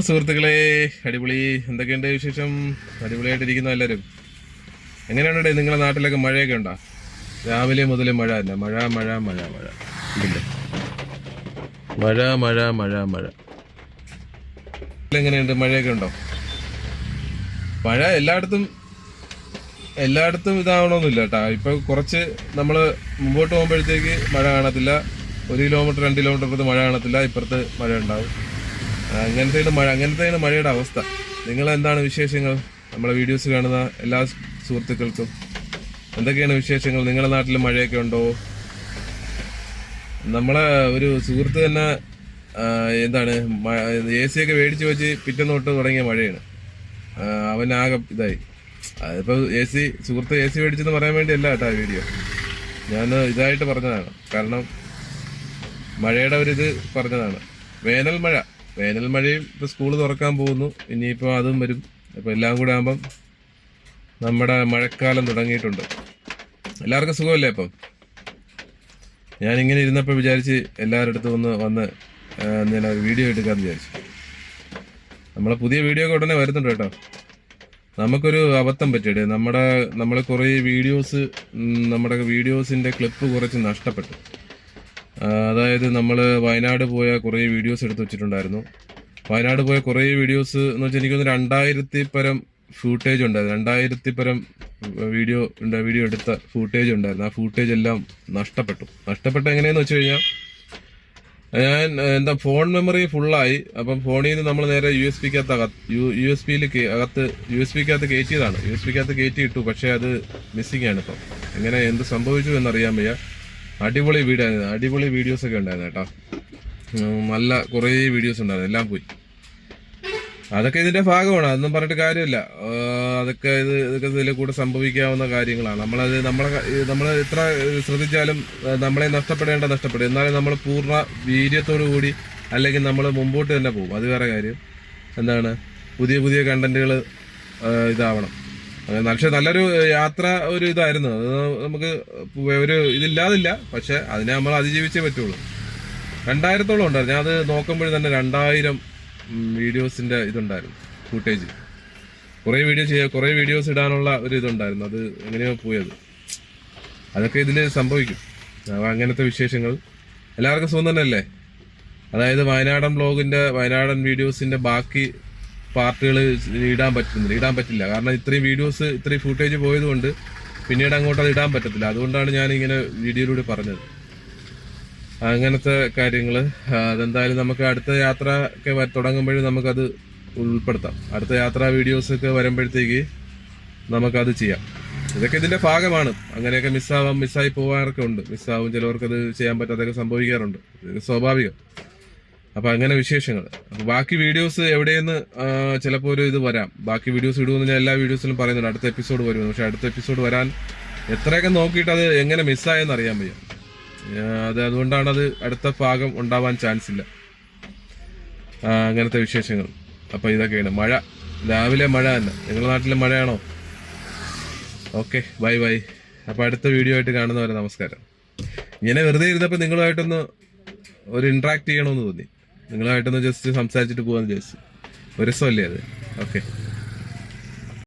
സുഹൃത്തുക്കളെ അടിപൊളി. എന്തൊക്കെയുണ്ട് വിശേഷം? അടിപൊളിയായിട്ടിരിക്കുന്ന എല്ലാവരും. എങ്ങനെയാണ് നിങ്ങളുടെ നാട്ടിലൊക്കെ മഴയൊക്കെ ഉണ്ടോ? രാവിലെ മുതൽ മഴ തന്നെ. മഴ മഴ മഴ മഴ. മഴ മഴ മഴ മഴ. എങ്ങനെയുണ്ട്? മഴയൊക്കെ ഉണ്ടോ? മഴ എല്ലായിടത്തും എല്ലായിടത്തും ഇതാവണമെന്നില്ല കേട്ടോ. ഇപ്പൊ കുറച്ച് നമ്മൾ മുമ്പോട്ട് പോകുമ്പോഴത്തേക്ക് മഴ കാണത്തില്ല. ഒരു കിലോമീറ്റർ രണ്ട് കിലോമീറ്റർ മഴ കാണത്തില്ല. ഇപ്പുറത്ത് മഴ ഉണ്ടാവും. അങ്ങനത്തെയാണ് മഴ അങ്ങനത്തെയാണ് മഴയുടെ അവസ്ഥ. നിങ്ങൾ എന്താണ് വിശേഷങ്ങൾ? നമ്മളെ വീഡിയോസ് കാണുന്ന എല്ലാ സുഹൃത്തുക്കൾക്കും എന്തൊക്കെയാണ് വിശേഷങ്ങൾ? നിങ്ങളുടെ നാട്ടിൽ മഴയൊക്കെ ഉണ്ടോ? നമ്മളെ ഒരു സുഹൃത്ത് തന്നെ എന്താണ് എ സി ഒക്കെ മേടിച്ച് വെച്ച് പിറ്റേന്ന് തൊട്ട് തുടങ്ങിയ മഴയാണ്. അവൻ ആകെ ഇതായി. അതിപ്പോ എ സി സുഹൃത്ത് എ സി മേടിച്ചെന്ന് പറയാൻ വേണ്ടിയല്ല കേട്ടോ വീഡിയോ ഞാൻ ഇതായിട്ട് പറഞ്ഞതാണ്. കാരണം മഴയുടെ ഒരു ഇത് പറഞ്ഞതാണ്. വേനൽ മഴ. വേനൽ മഴയും ഇപ്പൊ സ്കൂൾ തുറക്കാൻ പോകുന്നു. ഇനിയിപ്പോ അതും വരും. അപ്പൊ എല്ലാം കൂടെ ആകുമ്പം നമ്മുടെ മഴക്കാലം തുടങ്ങിയിട്ടുണ്ട്. എല്ലാവർക്കും സുഖമല്ലേ അപ്പം ഞാനിങ്ങനെ ഇരുന്നപ്പോൾ വിചാരിച്ച് എല്ലാവരുടെ അടുത്തും ഒന്ന് വന്ന് ഞാൻ വീഡിയോ എടുക്കാമെന്ന് വിചാരിച്ചു. നമ്മളെ പുതിയ വീഡിയോ ഒക്കെ ഉടനെ വരുന്നുണ്ട് കേട്ടോ. നമുക്കൊരു അബദ്ധം പറ്റിയിട്ട് നമ്മുടെ നമ്മൾ കുറേ വീഡിയോസ് നമ്മുടെ വീഡിയോസിന്റെ ക്ലിപ്പ് കുറച്ച് നഷ്ടപ്പെട്ടു. അതായത് നമ്മൾ വയനാട് പോയ കുറേ വീഡിയോസ് എടുത്തു വെച്ചിട്ടുണ്ടായിരുന്നു. വയനാട് പോയ കുറേ വീഡിയോസ് എന്ന് വെച്ചാൽ എനിക്കൊന്ന് രണ്ടായിരത്തി പരം ഫൂട്ടേജ് ഉണ്ടായിരുന്നു. രണ്ടായിരത്തി പരം വീഡിയോ ഉണ്ട് വീഡിയോ എടുത്ത ഫൂട്ടേജ് ഉണ്ടായിരുന്നു. ആ ഫൂട്ടേജ് എല്ലാം നഷ്ടപ്പെട്ടു. നഷ്ടപ്പെട്ട എങ്ങനെയെന്ന് വെച്ച് കഴിഞ്ഞാൽ ഞാൻ എന്താ ഫോൺ മെമ്മറി ഫുള്ളായി അപ്പം ഫോണിൽ നിന്ന് നമ്മൾ നേരെ യു എസ് പിക്കകത്ത് അകത്ത് യു എസ് പിയിൽ അകത്ത് യു എസ് പിക്കകത്ത് കയറ്റിയതാണ് യു എസ് പിക്കകത്ത് കയറ്റി ഇട്ടു പക്ഷേ അത് മിസ്സിംഗ് ആണ് ഇപ്പം. എങ്ങനെ എന്ത് സംഭവിച്ചു എന്നറിയാൻ വയ്യ. അടിപൊളി വീഡിയോ ആയിരുന്നു. അടിപൊളി വീഡിയോസ് ഒക്കെ ഉണ്ടായിരുന്നു കേട്ടോ. നല്ല കുറേ വീഡിയോസ് ഉണ്ടായിരുന്നു. എല്ലാം പോയി. അതൊക്കെ ഇതിന്റെ ഭാഗമാണ്. അതൊന്നും പറഞ്ഞിട്ട് കാര്യമില്ല. അതൊക്കെ ഇത് ഇതൊക്കെ ഇതിലെ കൂടെ സംഭവിക്കാവുന്ന കാര്യങ്ങളാണ്. നമ്മളത് നമ്മളെ നമ്മൾ എത്ര ശ്രദ്ധിച്ചാലും നമ്മളെ നഷ്ടപ്പെടേണ്ട നഷ്ടപ്പെടും. എന്നാലും നമ്മൾ പൂർണ വീര്യത്തോടു കൂടി അല്ലെങ്കിൽ നമ്മൾ മുമ്പോട്ട് തന്നെ പോകും. അത് വേറെ കാര്യം. എന്താണ്? പുതിയ പുതിയ കണ്ടന്റുകൾ ഇതാവണം. പക്ഷെ നല്ലൊരു യാത്ര ഒരു ഇതായിരുന്നു. നമുക്ക് ഒരു ഇതില്ലാതില്ല പക്ഷെ അതിനെ നമ്മൾ അതിജീവിച്ചേ പറ്റുള്ളൂ. രണ്ടായിരത്തോളം ഉണ്ടായിരുന്നു. ഞാൻ അത് നോക്കുമ്പോൾ തന്നെ രണ്ടായിരം വീഡിയോസിന്റെ ഇതുണ്ടായിരുന്നു ഫൂട്ടേജ് കുറേ വീഡിയോ ചെയ്യാൻ കുറേ വീഡിയോസ് ഇടാനുള്ള ഒരു ഇതുണ്ടായിരുന്നു. അത് എങ്ങനെയോ പോയത്. അതൊക്കെ ഇതിൽ സംഭവിക്കും. അങ്ങനത്തെ വിശേഷങ്ങൾ. എല്ലാവർക്കും സുഖം തന്നെയല്ലേ? അതായത് വയനാടൻ ബ്ലോഗിന്റെ വയനാടൻ വീഡിയോസിന്റെ ബാക്കി പാർട്ടുകൾ ഇടാൻ പറ്റുന്നില്ല ഇടാൻ പറ്റില്ല. കാരണം ഇത്രയും വീഡിയോസ് ഇത്രയും ഫുട്ടേജ് പോയതുകൊണ്ട് പിന്നീട് അങ്ങോട്ട് അത് ഇടാൻ പറ്റത്തില്ല. അതുകൊണ്ടാണ് ഞാൻ ഇങ്ങനെ വീഡിയോയിലൂടെ പറഞ്ഞത്. അങ്ങനത്തെ കാര്യങ്ങൾ അതെന്തായാലും നമുക്ക് അടുത്ത യാത്ര ഒക്കെ തുടങ്ങുമ്പോഴും നമുക്കത് ഉൾപ്പെടുത്താം. അടുത്ത യാത്രാ വീഡിയോസ് ഒക്കെ വരുമ്പോഴത്തേക്ക് നമുക്കത് ചെയ്യാം. ഇതൊക്കെ ഇതിന്റെ ഭാഗമാണ്. അങ്ങനെയൊക്കെ മിസ്സാവാം മിസ്സായി പോകാനൊക്കെ ഉണ്ട്. മിസ്സാവും ചിലവർക്കത് ചെയ്യാൻ പറ്റാതൊക്കെ സംഭവിക്കാറുണ്ട്. സ്വാഭാവികം. അപ്പൊ അങ്ങനെ വിശേഷങ്ങൾ. അപ്പൊ ബാക്കി വീഡിയോസ് എവിടെയെന്ന് ചിലപ്പോൾ ഒരു ഇത് വരാം. ബാക്കി വീഡിയോസ് ഇടുമെന്ന് ഞാൻ എല്ലാ വീഡിയോസിലും പറയുന്നുണ്ട്. അടുത്ത എപ്പിസോഡ് വരുമെന്ന്. പക്ഷെ അടുത്ത എപ്പിസോഡ് വരാൻ എത്രയൊക്കെ നോക്കിയിട്ട് അത് എങ്ങനെ മിസ്സായെന്ന് അറിയാൻ വയ്യ. അത് അതുകൊണ്ടാണ് അത് അടുത്ത ഭാഗം ഉണ്ടാവാൻ ചാൻസ് ഇല്ല. അങ്ങനത്തെ വിശേഷങ്ങൾ. അപ്പൊ ഇതൊക്കെയാണ്. മഴ. രാവിലെ മഴ തന്നെ. നിങ്ങളുടെ നാട്ടിലെ മഴയാണോ? Okay bye bye. അപ്പൊ അടുത്ത വീഡിയോ ആയിട്ട് കാണുന്നവരെ നമസ്കാരം. ഇങ്ങനെ വെറുതെ ഇരുന്നപ്പോൾ നിങ്ങളുമായിട്ടൊന്ന് ഒരു ഇൻട്രാക്ട് ചെയ്യണമെന്ന് തോന്നി. നിങ്ങളുമായിട്ടൊന്ന് ജസ്റ്റ് സംസാരിച്ചിട്ട് പോകാന്ന് വിചാരിച്ചു. ഒരു രസമല്ലേ അത്? ഓക്കെ